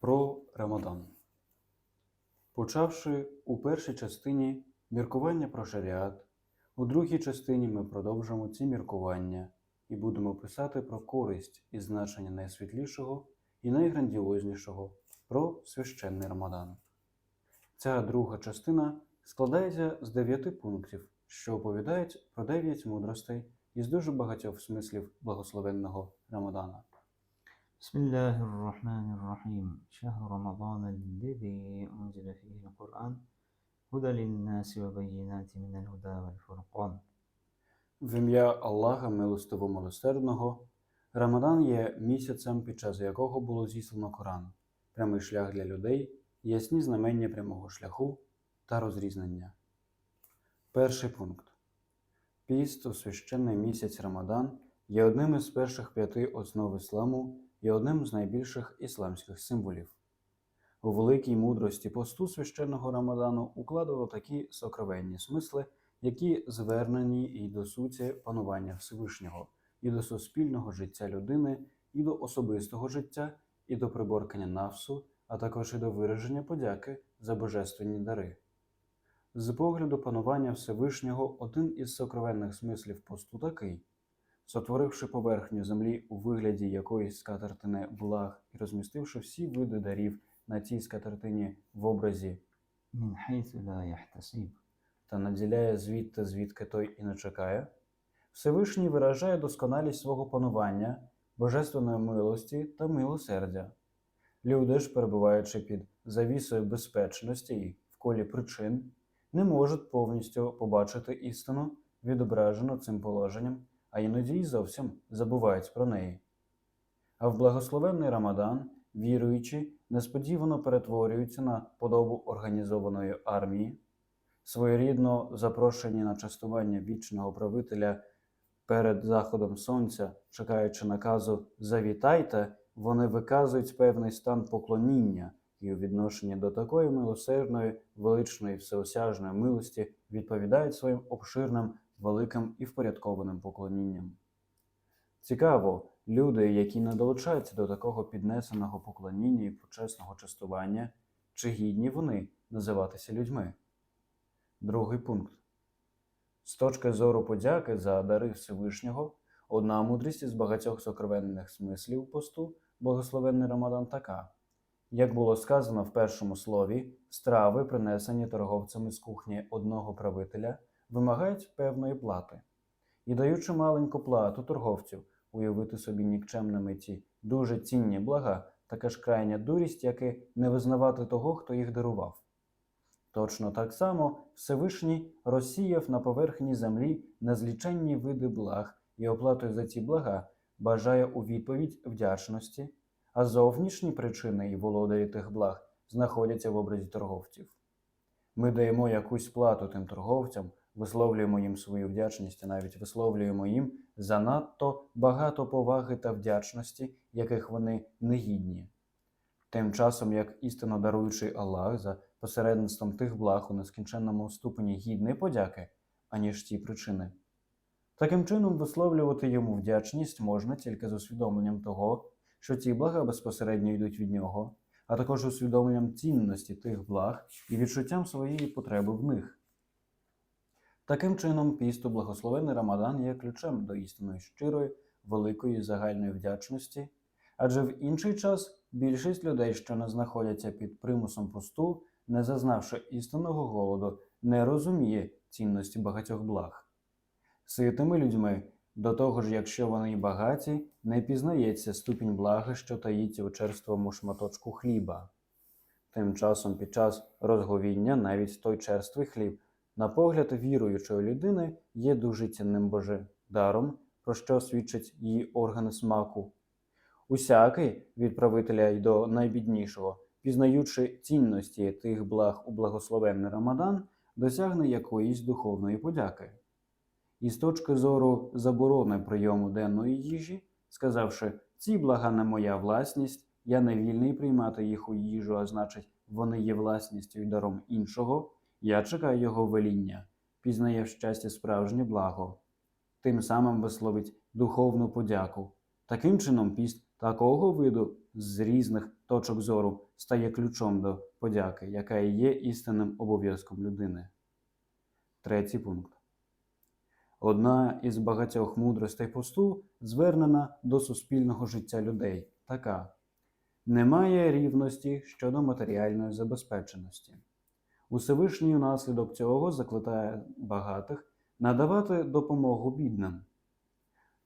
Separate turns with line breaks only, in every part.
Про Рамадан. Почавши у першій частині міркування про шаріат, у другій частині ми продовжимо ці міркування і будемо писати про користь і значення найсвітлішого і найграндіознішого про священний Рамадан. Ця друга частина складається з дев'яти пунктів, що оповідають про дев'ять мудростей із дуже багатьох смислів благословенного Рамадана.
بسم الله الرحمن الرحيم شهر رمضان الذي أنزل فيه القرآن هدى للناس وبينات من الهدى والفرقان
В ім'я Аллаха милостиво милосердного, Рамадан є місяцем, під час якого було зіслано Коран, прямий шлях для людей, ясні знамення прямого шляху та розрізнення. Перший пункт. Піст у священний місяць Рамадан є одним із перших п'яти основ ісламу і одним з найбільших ісламських символів. У великій мудрості посту священного Рамадану укладено такі сокровенні смисли, які звернені і до суті панування Всевишнього, і до суспільного життя людини, і до особистого життя, і до приборкання навсу, а також і до вираження подяки за божественні дари. З погляду панування Всевишнього один із сокровенних смислів посту такий сотворивши поверхню землі у вигляді якоїсь скатертини благ і розмістивши всі види дарів на тій скатертині в образі та наділяє звідти, звідки той і не чекає, Всевишній виражає досконалість свого панування, божественної милості та милосердя. Люди ж, перебуваючи під завісою безпечності і в колі причин, не можуть повністю побачити істину, відображену цим положенням а іноді й зовсім забувають про неї. А в благословенний Рамадан віруючі несподівано перетворюються на подобу організованої армії, своєрідно запрошені на частування вічного правителя перед заходом сонця, чекаючи наказу Завітайте, вони виказують певний стан поклоніння і у відношенні до такої милосердної, величної, всеосяжної милості відповідають своїм обширним, великим і впорядкованим поклонінням. Цікаво, люди, які не долучаються до такого піднесеного поклоніння і почесного частування, чи гідні вони називатися людьми? Другий пункт. З точки зору подяки за дари Всевишнього, одна мудрість із багатьох сокровенних смислів посту благословенний Рамадан така. Як було сказано в першому слові, страви, принесені торговцями з кухні одного правителя, вимагають певної плати. І даючи маленьку плату торговцю, уявити собі нікчемними ті дуже цінні блага, така ж крайня дурість, як і не визнавати того, хто їх дарував. Точно так само Всевишній розсіяв на поверхні землі незліченні види благ і оплатою за ці блага бажає у відповідь вдячності, а зовнішні причини і володарі тих благ знаходяться в образі торговців. Ми даємо якусь плату тим торговцям, висловлюємо їм свою вдячність і навіть висловлюємо їм занадто багато поваги та вдячності, яких вони не гідні. Тим часом, як істинно даруючий Аллах за посередництвом тих благ у нескінченному ступені гідної подяки, аніж ті причини. Таким чином, висловлювати йому вдячність можна тільки з усвідомленням того, що ці блага безпосередньо йдуть від нього, а також усвідомленням цінності тих благ і відчуттям своєї потреби в них. Таким чином, пісту благословений Рамадан є ключем до істинної щирої, великої загальної вдячності, адже в інший час більшість людей, що не знаходяться під примусом посту, не зазнавши істинного голоду, не розуміє цінності багатьох благ. Ситими людьми, до того ж, якщо вони багаті, не пізнається ступінь блага, що таїться у черствому шматочку хліба. Тим часом, під час розговіння, навіть той черствий хліб, на погляд віруючої людини, є дуже цінним Боже даром, про що свідчать її органи смаку. Усякий від правителя й до найбіднішого, пізнаючи цінності тих благ у благословенний Рамадан, досягне якоїсь духовної подяки. І з точки зору заборони прийому денної їжі, сказавши, ці блага не моя власність, я не вільний приймати їх у їжу, а значить, вони є власністю і даром іншого, я чекаю його веління, пізнає в щасті справжнє благо, тим самим висловить духовну подяку. Таким чином, піст такого виду з різних точок зору стає ключом до подяки, яка і є істинним обов'язком людини. Третій пункт. Одна із багатьох мудростей посту звернена до суспільного життя людей. Така немає рівності щодо матеріальної забезпеченості. Усевишній унаслідок цього закликає багатих надавати допомогу бідним.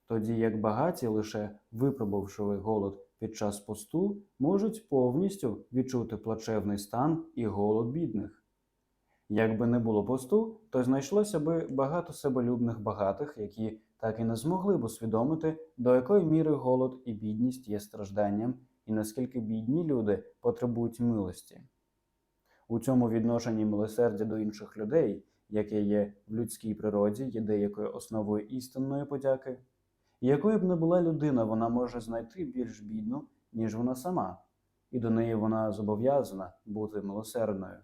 Тоді як багаті, лише випробувавши голод під час посту, можуть повністю відчути плачевний стан і голод бідних. Якби не було посту, то знайшлося би багато себелюбних багатих, які так і не змогли б усвідомити, до якої міри голод і бідність є стражданням, і наскільки бідні люди потребують милості. У цьому відношенні милосердя до інших людей, яке є в людській природі, є деякою основою істинної подяки. І якою б не була людина, вона може знайти більш бідну, ніж вона сама, і до неї вона зобов'язана бути милосердною.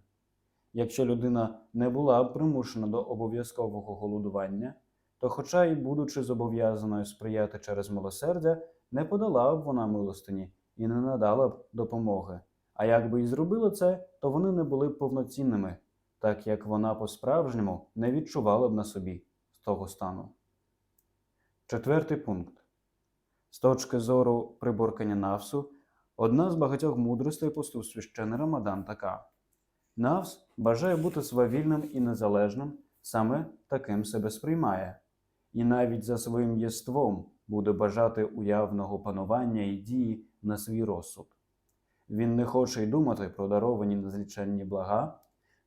Якщо людина не була б примушена до обов'язкового голодування, то, хоча й будучи зобов'язаною сприяти через милосердя, не подала б вона милостині і не надала б допомоги. А якби і зробила це, то вони не були б повноцінними, так як вона по-справжньому не відчувала б на собі з того стану. Четвертий пункт. З точки зору приборкання навсу, одна з багатьох мудростей посту священий Рамадан така. Навс бажає бути свавільним і незалежним, саме таким себе сприймає, і навіть за своїм єством буде бажати уявного панування і дії на свій розсуд. Він не хоче й думати про даровані незліченні блага,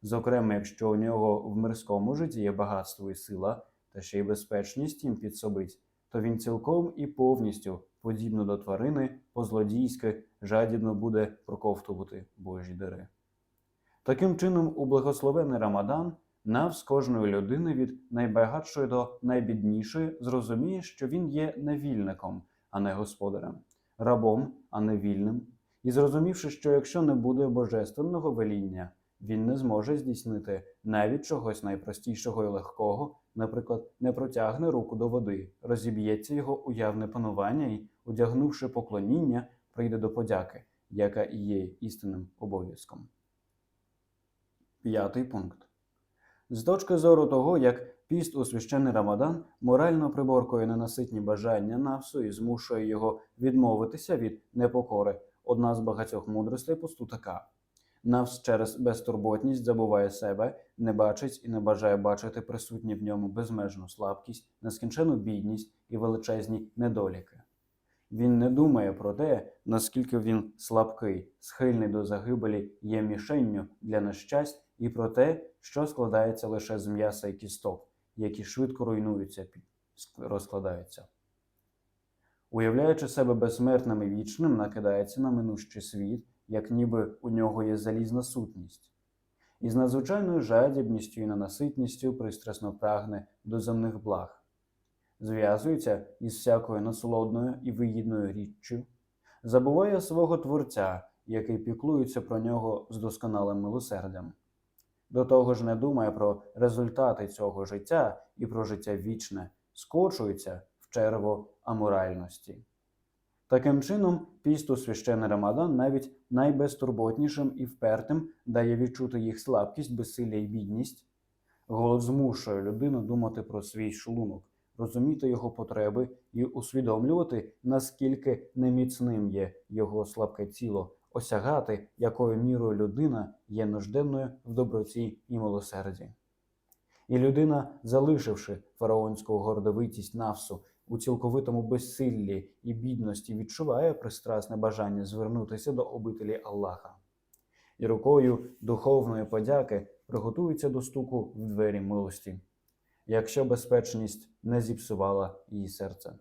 зокрема, якщо у нього в мирському житті є багатство і сила, та ще й безпечність їм підсобить, то він цілком і повністю, подібно до тварини, по-злодійськи, жадібно буде проковтувати Божі дари. Таким чином, у благословений Рамадан навс кожної людини від найбагатшої до найбіднішої зрозуміє, що він є невільником, а не господарем, рабом, а не вільним, і зрозумівши, що якщо не буде божественного веління, він не зможе здійснити навіть чогось найпростішого і легкого, наприклад, не протягне руку до води, розіб'ється його уявне панування і, одягнувши поклоніння, прийде до подяки, яка і є істинним обов'язком. П'ятий пункт. З точки зору того, як піст у священний Рамадан морально приборкує ненаситні бажання навсу і змушує його відмовитися від непокори, одна з багатьох мудростей посту така. Навс через безтурботність забуває себе, не бачить і не бажає бачити присутні в ньому безмежну слабкість, нескінчену бідність і величезні недоліки. Він не думає про те, наскільки він слабкий, схильний до загибелі є мішенню для нещасть, і про те, що складається лише з м'яса і кісток, які швидко руйнуються, розкладаються. Уявляючи себе безсмертним і вічним, накидається на минущий світ, як ніби у нього є залізна сутність, і з надзвичайною жадібністю і ненаситністю пристрасно прагне до земних благ, зв'язується із всякою насолодною і вигідною річчю, забуває свого Творця, який піклується про нього з досконалим милосердям. До того ж не думає про результати цього життя і про життя вічне, скочується черво аморальності. Таким чином, пісту священий Рамадан навіть найбезтурботнішим і впертим дає відчути їх слабкість, безсилля і бідність. Голод змушує людину думати про свій шлунок, розуміти його потреби і усвідомлювати, наскільки неміцним є його слабке тіло, осягати, якою мірою людина є нужденною в доброті і милосерді. І людина, залишивши фараонську гордовитість навсу, у цілковитому безсиллі і бідності відчуває пристрасне бажання звернутися до обителі Аллаха, і рукою духовної подяки приготується до стуку в двері милості, якщо безпечність не зіпсувала її серце.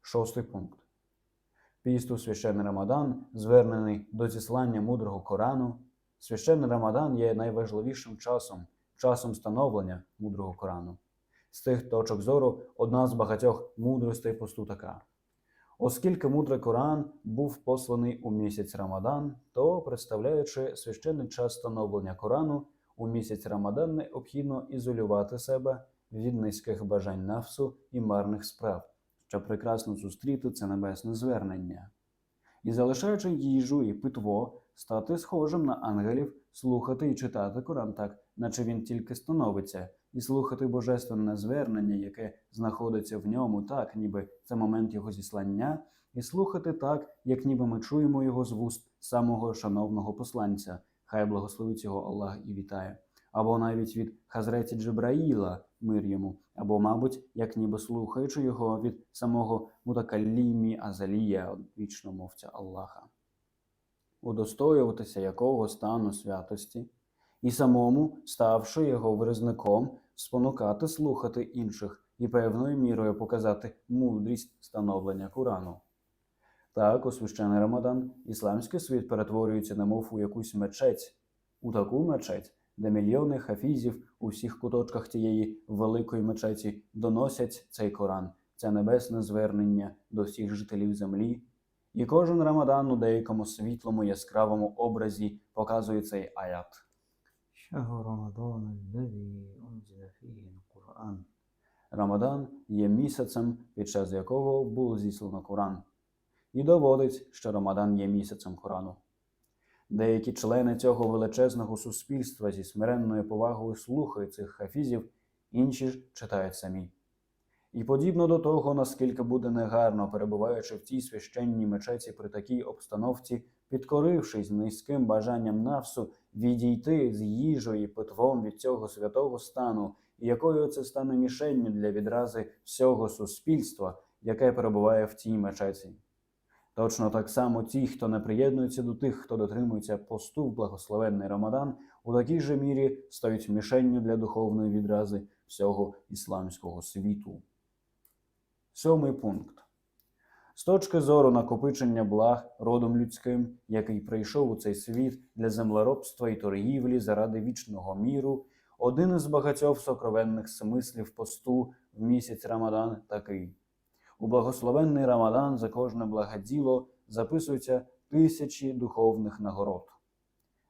Шостий пункт. Піст у священний Рамадан, звернений до зіслання мудрого Корану. Священний Рамадан є найважливішим часом, часом становлення мудрого Корану. З тих точок зору одна з багатьох мудростей посту така. Оскільки мудрий Коран був посланий у місяць Рамадан, то, представляючи священний час становлення Корану, у місяць Рамадан необхідно ізолювати себе від низьких бажань нафсу і марних справ, щоб прекрасно зустріти це небесне звернення. і залишаючи їжу і питво, стати схожим на ангелів, слухати і читати Коран так, наче він тільки становиться, і слухати божественне звернення, яке знаходиться в ньому, так, ніби це момент його зіслання, і слухати так, як ніби ми чуємо його з вуст самого шановного посланця, хай благословить його Аллах і вітає, або навіть від Хазреті Джебраїла, мир йому, або, мабуть, як ніби слухаючи його від самого Мутакалімі Азалія, вічномовця Аллаха, удостоюватися якого стану святості, і самому, ставши його виразником, спонукати слухати інших і певною мірою показати мудрість становлення Корану. Так, у священий Рамадан ісламський світ перетворюється немов у якусь мечеть, у таку мечеть, де мільйони хафізів у всіх куточках тієї великої мечеті доносять цей Коран, це небесне звернення до всіх жителів землі. І кожен рамадан у деякому світлому яскравому образі показує цей аят. Рамадан є місяцем, під час якого було зіслано Коран, і доводить, що Рамадан є місяцем Корану. Деякі члени цього величезного суспільства зі смиренною повагою слухають цих хафізів, інші ж читають самі. І подібно до того, наскільки буде негарно, перебуваючи в цій священній мечеті при такій обстановці, підкорившись низьким бажанням навсу відійти з їжею і питвом від цього святого стану, і якою це стане мішенню для відрази всього суспільства, яке перебуває в цій мечеті. Точно так само ті, хто не приєднується до тих, хто дотримується посту в благословенний Рамадан, у такій же мірі стають мішенню для духовної відрази всього ісламського світу. Сьомий пункт. З точки зору накопичення благ родом людським, який прийшов у цей світ для землеробства і торгівлі заради вічного міру, один із багатьох сокровенних смислів посту в місяць Рамадан такий. У благословенний Рамадан за кожне благоділо записуються тисячі духовних нагород.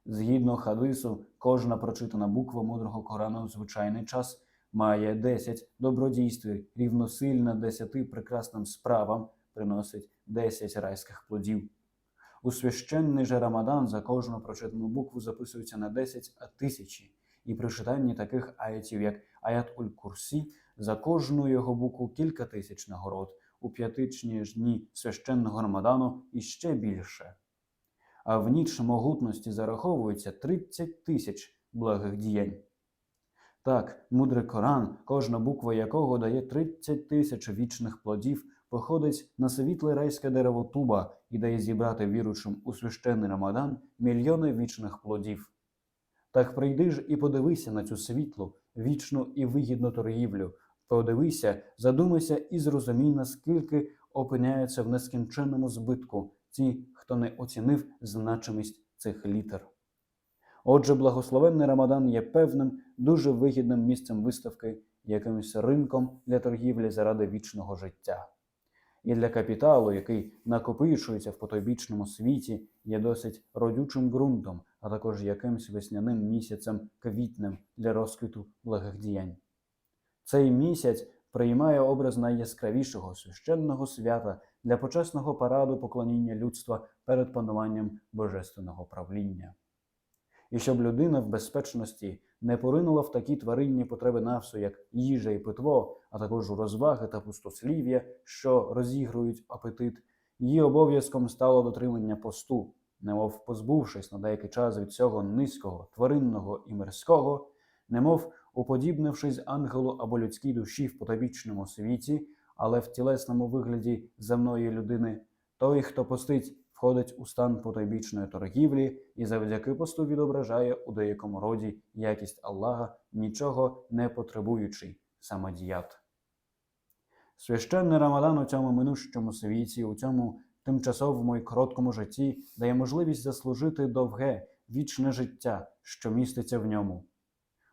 Згідно хадису, кожна прочитана буква мудрого Корану в звичайний час має 10 добродійств, рівносильно 10 прекрасним справам приносить 10 райських плодів. У священний же Рамадан за кожну прочитану букву записується не 10, а тисячі. І при читанні таких аятів, як аят уль Курсі, за кожну його букву кілька тисяч нагород, у п'ятичні ж дні священного Рамадану іще більше. А в ніч могутності зараховується 30 тисяч благих діянь. Так, мудрий Коран, кожна буква якого дає 30 тисяч вічних плодів, походить на світле райське дерево туба і дає зібрати віручим у священний Рамадан мільйони вічних плодів. Так прийди ж і подивися на цю світлу, вічну і вигідну торгівлю. Подивися, задумайся і зрозумій, наскільки опиняються в нескінченному збитку ті, хто не оцінив значимість цих літер. Отже, благословенний Рамадан є певним, дуже вигідним місцем виставки, якимось ринком для торгівлі заради вічного життя. І для капіталу, який накопичується в потойбічному світі, є досить родючим ґрунтом, а також якимсь весняним місяцем квітнем для розквіту благих діянь. Цей місяць приймає образ найяскравішого священного свята для почесного параду поклоніння людства перед пануванням божественного правління. І щоб людина в безпечності не поринула в такі тваринні потреби навсу, як їжа і питво, а також розваги та пустослів'я, що розігрують апетит, її обов'язком стало дотримання посту, немов позбувшись на деякий час від цього низького, тваринного і мирського, немов уподібнившись ангелу або людській душі в потойбічному світі, але в тілесному вигляді земної людини, той, хто постить, входить у стан потойбічної торгівлі і завдяки посту відображає у деякому роді якість Аллаха, нічого не потребуючий самодіят. Священний Рамадан у цьому минущому світі, у цьому тимчасовому і короткому житті дає можливість заслужити довге, вічне життя, що міститься в ньому.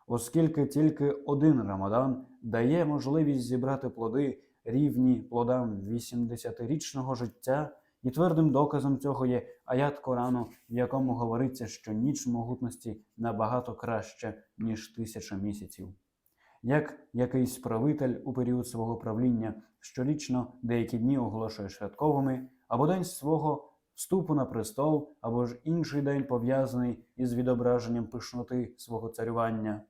Оскільки тільки один Рамадан дає можливість зібрати плоди, рівні плодам 80-річного життя, і твердим доказом цього є аят Корану, в якому говориться, що ніч могутності набагато краще, ніж тисяча місяців. Як якийсь правитель у період свого правління щорічно деякі дні оголошує святковими, або день свого вступу на престол або ж інший день пов'язаний із відображенням пишноти свого царювання.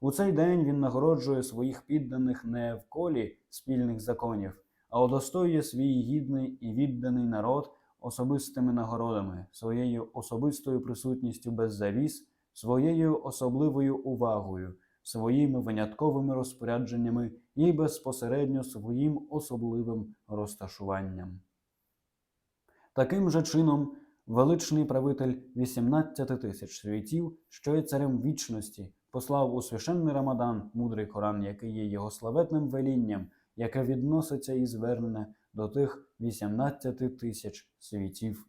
У цей день він нагороджує своїх підданих не в колі спільних законів, а удостоює свій гідний і відданий народ особистими нагородами, своєю особистою присутністю без завіс, своєю особливою увагою, своїми винятковими розпорядженнями і безпосередньо своїм особливим розташуванням. Таким же чином, величний правитель 18 тисяч світів, що є царем вічності, послав у священний Рамадан мудрий Коран, який є його славетним велінням, яке відноситься і звернене до тих 18 тисяч світів.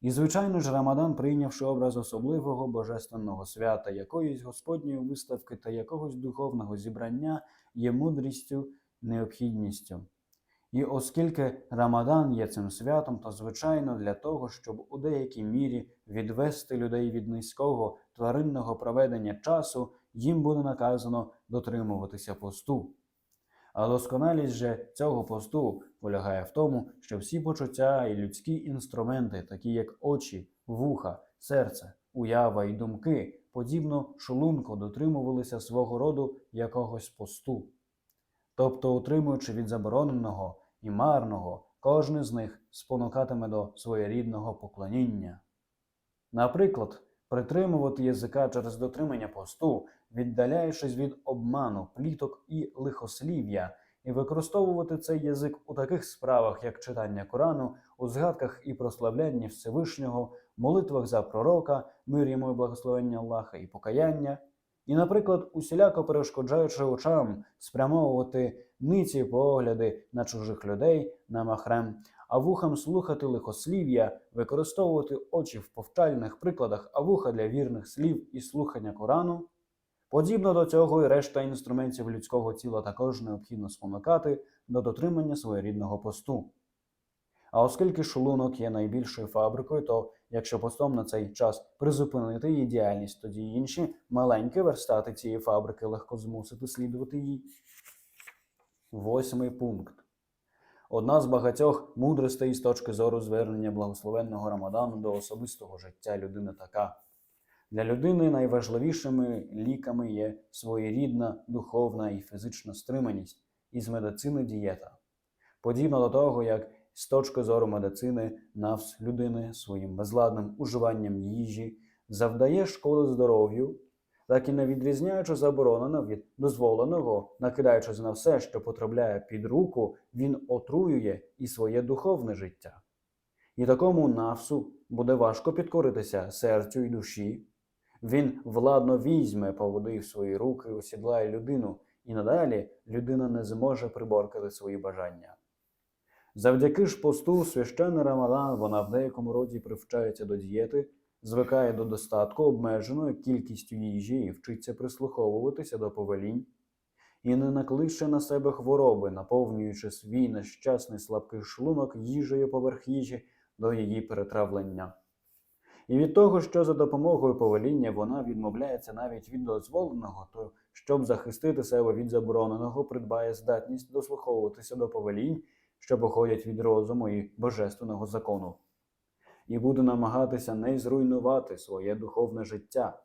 І, звичайно ж, Рамадан, прийнявши образ особливого божественного свята, якоїсь Господньої виставки та якогось духовного зібрання, є мудрістю, необхідністю. І оскільки Рамадан є цим святом, то звичайно для того, щоб у деякій мірі відвести людей від низького тваринного проведення часу, їм буде наказано дотримуватися посту. А досконалість же цього посту полягає в тому, що всі почуття і людські інструменти, такі як очі, вуха, серце, уява і думки, подібно шлунку дотримувалися свого роду якогось посту. Тобто, утримуючи від забороненого і марного, кожен з них спонукатиме до своєрідного поклоніння. Наприклад, притримувати язика через дотримання посту, віддаляючись від обману, пліток і лихослів'я, і використовувати цей язик у таких справах, як читання Корану, у згадках і прославлянні Всевишнього, молитвах за пророка, мир йому і благословення Аллаха і покаяння, і, наприклад, усіляко перешкоджаючи очам спрямовувати ниці погляди на чужих людей, на махрем, а вухам слухати лихослів'я, використовувати очі в повчальних прикладах, а вуха для вірних слів і слухання Корану. Подібно до цього і решта інструментів людського тіла також необхідно спонукати до дотримання своєрідного посту. А оскільки шлунок є найбільшою фабрикою, то якщо постом на цей час призупинити її діяльність, тоді інші маленькі верстати цієї фабрики легко змусити слідувати їй. Восьмий пункт. Одна з багатьох мудростей з точки зору звернення благословенного Рамадану до особистого життя людини така. Для людини найважливішими ліками є своєрідна духовна і фізична стриманість із медицини дієта. Подібно до того, як з точки зору медицини навс людини своїм безладним уживанням їжі завдає шкоди здоров'ю, так і не відрізняючи забороненого від дозволеного, накидаючись на все, що потрапляє під руку, він отруює і своє духовне життя. І такому навсу буде важко підкоритися серцю й душі. Він владно візьме поводи в свої руки, осідлає людину, і надалі людина не зможе приборкати свої бажання. Завдяки ж посту священний Рамадан вона в деякому роді привчається до дієти, звикає до достатку обмеженою кількістю їжі і вчиться прислуховуватися до повелінь, і не накличе на себе хвороби, наповнюючи свій нещасний слабкий шлунок їжею поверх їжі до її перетравлення. І від того, що за допомогою повеління вона відмовляється навіть від дозволеного, то щоб захистити себе від забороненого, придбає здатність дослуховуватися до повелінь, що походять від розуму і божественного закону, і буде намагатися не зруйнувати своє духовне життя.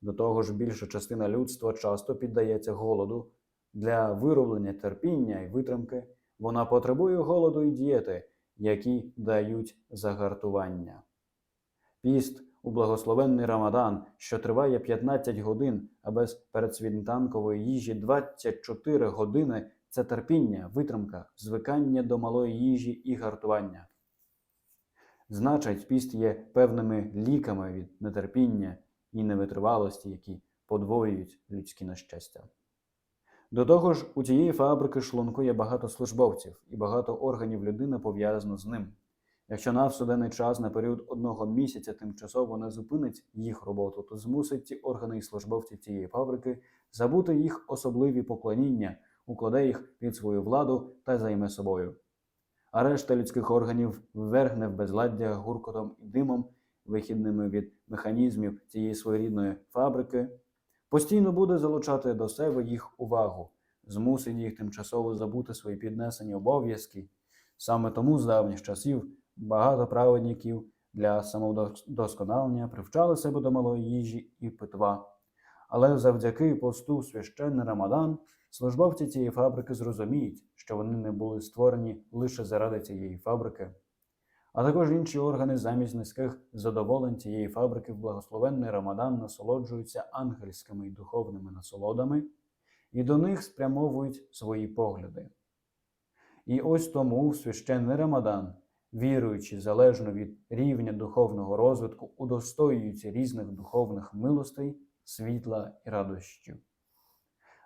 До того ж, більша частина людства часто піддається голоду. Для вироблення терпіння і витримки вона потребує голоду і дієти, які дають загартування. Піст у благословенний Рамадан, що триває 15 годин, а без передсвітанкової їжі 24 години це терпіння, витримка, звикання до малої їжі і гартування. Значить, піст є певними ліками від нетерпіння і невитривалості, які подвоюють людське нещастя. До того ж, у тієї фабрики шлунку є багато службовців, і багато органів людини пов'язано з ним. Якщо на суденний час на період одного місяця тимчасово не зупинить їх роботу, то змусить ці органи і службовці цієї фабрики забути їх особливі поклоніння, укладе їх під свою владу та займе собою. А решта людських органів ввергне в безладдя гуркотом і димом, вихідними від механізмів цієї своєрідної фабрики, постійно буде залучати до себе їх увагу, змусить їх тимчасово забути свої піднесені обов'язки. Саме тому з давніх часів Багато праведників для самовдосконалення привчали себе до малої їжі і питва. Але завдяки посту священний Рамадан службовці цієї фабрики зрозуміють, що вони не були створені лише заради цієї фабрики, а також інші органи замість низьких задоволень цієї фабрики в благословенний Рамадан насолоджуються ангельськими і духовними насолодами і до них спрямовують свої погляди. І ось тому священний Рамадан, віруючи залежно від рівня духовного розвитку, удостоюються різних духовних милостей, світла і радощів.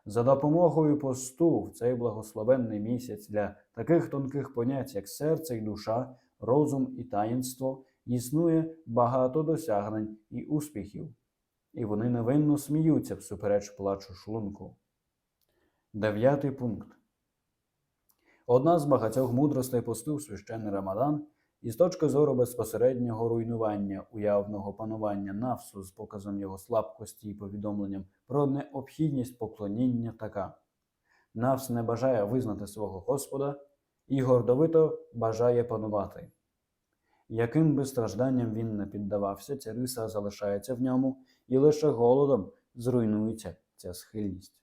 За допомогою посту в цей благословенний місяць для таких тонких понять, як серце і душа, розум і таїнство, існує багато досягнень і успіхів, і вони невинно сміються всупереч плачу шлунку. Дев'ятий пункт. Одна з багатьох мудростей посту в священний Рамадан із точки зору безпосереднього руйнування уявного панування навсу з показом його слабкості і повідомленням про необхідність поклоніння така. Навс не бажає визнати свого Господа і гордовито бажає панувати. Яким би стражданням він не піддавався, ця риса залишається в ньому, і лише голодом зруйнується ця схильність.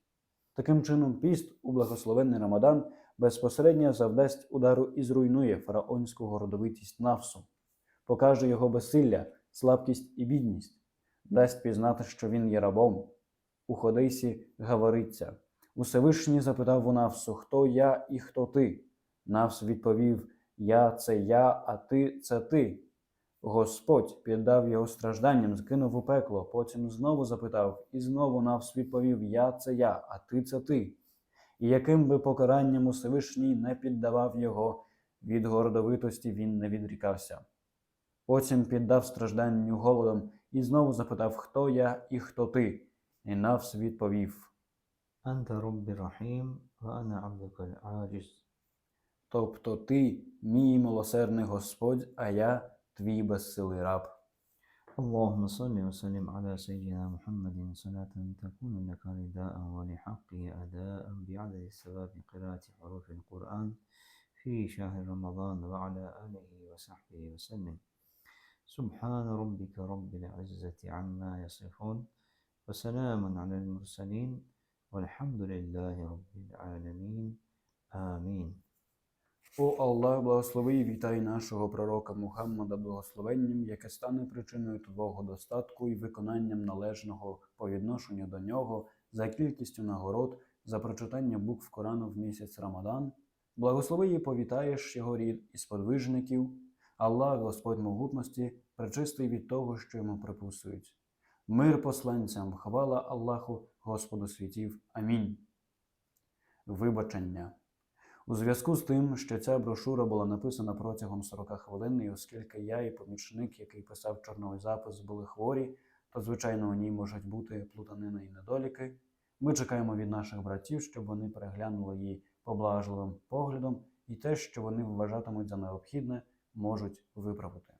Таким чином, піст у благословенний Рамадан безпосередньо завдасть удару і зруйнує фараонську гордовитість навсу, покаже його безсилля, слабкість і бідність, дасть пізнати, що він є рабом. У Ходейсі говориться: Усевишній запитав у Навсу, хто я і хто ти. Навс відповів: Я це я, а ти це ти. Господь піддав його стражданням, скинув у пекло, потім знову запитав, і знову Навс відповів: Я це я, а ти це ти і яким би покаранням Усевишній не піддавав його, від гордовитості він не відрікався. Потім піддав стражданню голодом і знову запитав, хто я і хто ти, і навс відповів
Анта Руббі Рахім, Ана Абдукаль Аджіз.
Тобто ти, мій милосердний Господь, а я твій безсилий раб.
اللهم صل وسلم على سيدنا محمد صلاة تكون لك رداء ولحقه أداء بعدد ثواب قراءة حروف القرآن في شهر رمضان وعلى آله وصحبه وسلم. سبحان ربك رب العزة عما يصفون وسلام على المرسلين والحمد لله رب العالمين. آمين.
О Аллах, благослови і вітай нашого пророка Мухаммада благословенням, яке стане причиною твого достатку і виконанням належного по відношенню до нього за кількістю нагород за прочитання букв Корану в місяць Рамадан. Благослови і повітаєш його рід і сподвижників. Аллах, Господь могутності, пречистий від того, що йому приписують. Мир посланцям, хвала Аллаху, Господу світів. Амінь. Вибачення. У зв'язку з тим, що ця брошура була написана протягом 40 хвилин, і оскільки я і помічник, який писав чорновий запис, були хворі, то, звичайно, у ній можуть бути плутанина і недоліки. Ми чекаємо від наших братів, щоб вони переглянули її поблажливим поглядом, і те, що вони вважатимуть за необхідне, можуть виправити.